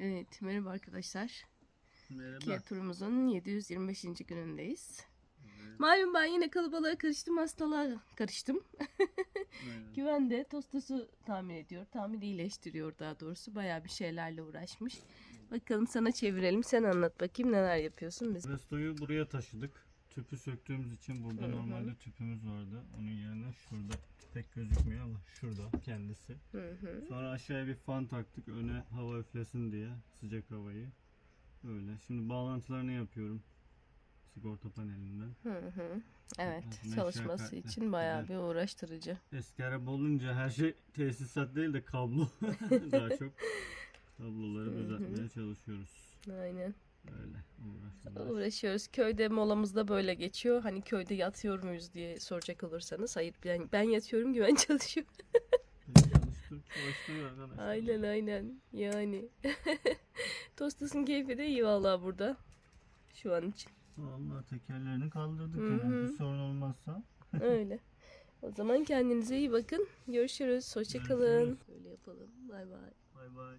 Evet, merhaba arkadaşlar. Merhaba. Kia turumuzun 725. günündeyiz. Malum ben yine kalabalığa karıştım, hastalığa karıştım. Aynen. Güven de tostosu tamir ediyor. Tamir iyileştiriyor daha doğrusu. Bayağı bir şeylerle uğraşmış. Bakalım sana çevirelim. Sen anlat bakayım neler yapıyorsun biz. Restoyu buraya taşıdık. Tüpü söktüğümüz için burada normalde tüpümüz vardı. Onun yerine şurada pek gözükmüyor şurada kendisi. Hı hı. Sonra aşağıya bir fan taktık öne hava üflesin diye sıcak havayı. Öyle. Şimdi bağlantılarını yapıyorum. Sigorta panelinden. Hı hı. Evet, Meşakkatli. çalışması için bayağı Güzel. bir uğraştırıcı. Eski araba olunca her şey tesisat değil de kablo. Daha çok kabloları düzeltmeye çalışıyoruz. Aynen. Öyle uğraştılar. Uğraşıyoruz. Köyde molamız da böyle geçiyor. Hani köyde yatıyor muyuz diye soracak olursanız. Hayır ben, ben yatıyorum güven çalışıyor. Arkadaşlar. Aynen aynen. Yani. Tostas'ın keyfi de iyi vallahi burada. Şu an için. Allah tekerlerini kaldırdık Hı yani. hı. Bir sorun olmazsa. Öyle. O zaman kendinize iyi bakın. Görüşürüz. Hoşçakalın. Böyle yapalım. Bay bay. Bay bay.